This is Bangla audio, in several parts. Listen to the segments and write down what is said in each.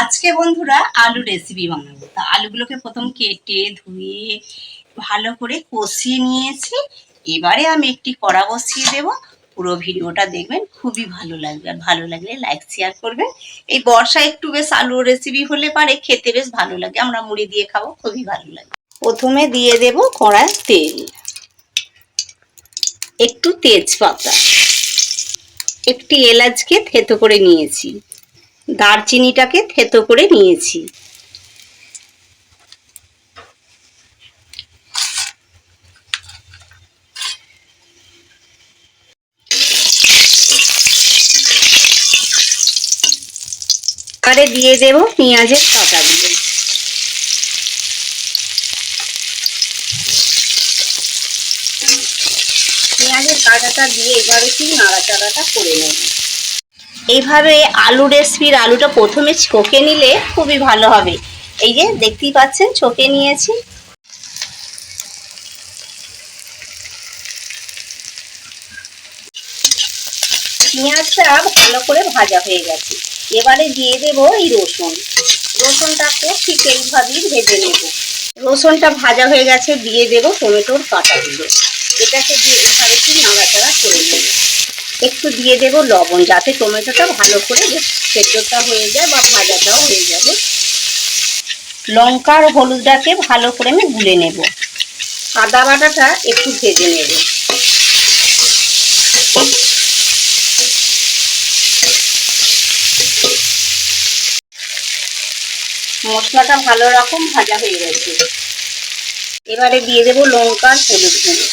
আজকে বন্ধুরা আলু রেসিপি বানাবো। তা আলুগুলোকে প্রথম কেটে ধুয়ে ভালো করে কষিয়ে নিয়েছি। এবারে আমি একটি কড়া বসিয়ে দেবো। পুরো ভিডিওটা দেখবেন, খুবই ভালো লাগবে। আর ভালো লাগলে লাইক শেয়ার করবেন। এই বর্ষায় একটু বেশ আলুর রেসিপি হলে পারে, খেতে বেশ ভালো লাগে। আমরা মুড়ি দিয়ে খাব, খুবই ভালো লাগে। প্রথমে দিয়ে দেব কড়ায় তেল। একটু তেজপাতা। একটি এলাচকে থেতো করে নিয়েছি। দারচিনিটাকে থেতো করে নিয়েছি। এবারে দিয়ে দেব পেঁয়াজের কাঁটাগুলো পেঁয়াজের কাঁটাটা দিয়ে এবারে কি নাড়াচাড়াটা করে নেব। এইভাবে আলু রেসিপির আলুটা প্রথমে ছোকে নিলে খুবই ভালো হবে। এই যে দেখতেই পাচ্ছেন ছোকে নিয়েছি। পেঁয়াজটা ভালো করে ভাজা হয়ে গেছে। এবারে দিয়ে দেবো এই রসুন। রসুনটাকে ঠিক এইভাবেই ভেজে নেব। রসুনটা ভাজা হয়ে গেছে, দিয়ে দেবো টমেটোর কাঁটাগুলো এটাকে দিয়ে এইভাবে কি নাড়াচাড়া করে নেব। একটু দিয়ে দেব লবণ যাতে টমেটোটা ভালো করে সেদ্ধটা হয়ে যায় বা ভাজাটাও হয়ে যাবে। লঙ্কা আর হলুদটাকে ভালো করে আমি গুলে নেব। আদা বাটাটা একটু ভেজে নেব। মশলাটা ভালো রকম ভাজা হয়ে গেছে। এবারে দিয়ে দেব লঙ্কা আর হলুদ গুঁড়ো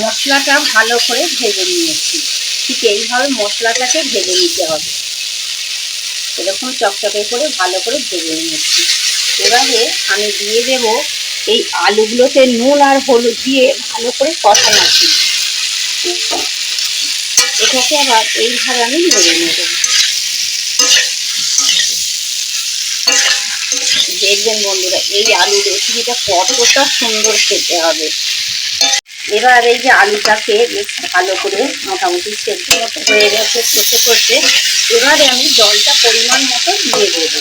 মশলাটা ভালো করে ভেজে নিয়েছি। ঠিক এইভাবে মশলাটাকে ভেজে নিতে হবে। এরকম চকচকে করে ভালো করে ভেজে নিয়েছি। এবারে আমি দিয়ে দেব এই আলুগুলোতে নুন আর হলুদ দিয়ে ভালো করে কষানাচ্ছি এটাকে আবার এইভাবে আমি নেড়ে নেব। দেখবেন বন্ধুরা, এই আলু রেসিপিটা কতটা সুন্দর খেতে হবে। এবার এই যে আলুটাকে বেশ ভালো করে মোটামুটি সেদ্ধ মতো হয়ে গেছে করতে করতে এবারে আমি জলটা পরিমাণ মতো দিয়ে দেবো।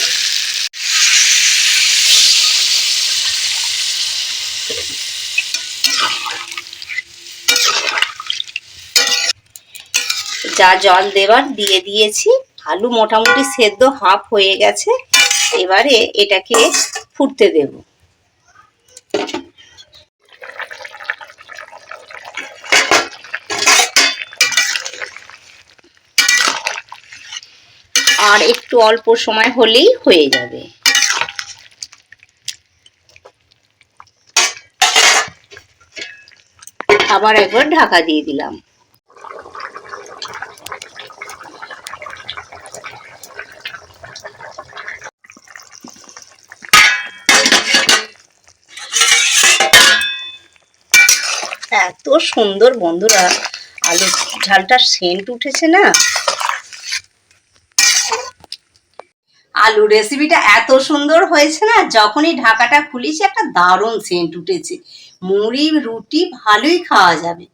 যা জল দেবার দিয়ে দিয়েছি। আলু মোটামুটি সেদ্ধ হাফ হয়ে গেছে। এবারে এটাকে ফুটতে দেবো। আর একটু অল্প সময় হলেই হয়ে যাবে। আবার একবার ঢাকা দিয়ে দিলাম। এত সুন্দর বন্ধুরা আলু ঝালটা সেন্ট উঠেছে না? আলু রেসিপিটা এত সুন্দর হয়েছে না? যখনই ঢাকাটা খুলেছি, একটা দারুণ সেন্ট উঠেছে। মুড়ি, রুটি ভালোই খাওয়া যাবে।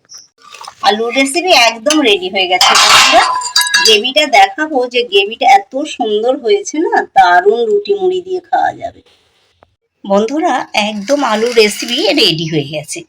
আলু রেসিপি একদম রেডি হয়ে গেছে বন্ধুরা। গ্রেভিটা দেখাবো যে গ্রেভিটা এত সুন্দর হয়েছে না? দারুণ রুটি মুড়ি দিয়ে খাওয়া যাবে। বন্ধুরা, একদম আলু রেসিপি রেডি হয়ে গেছে।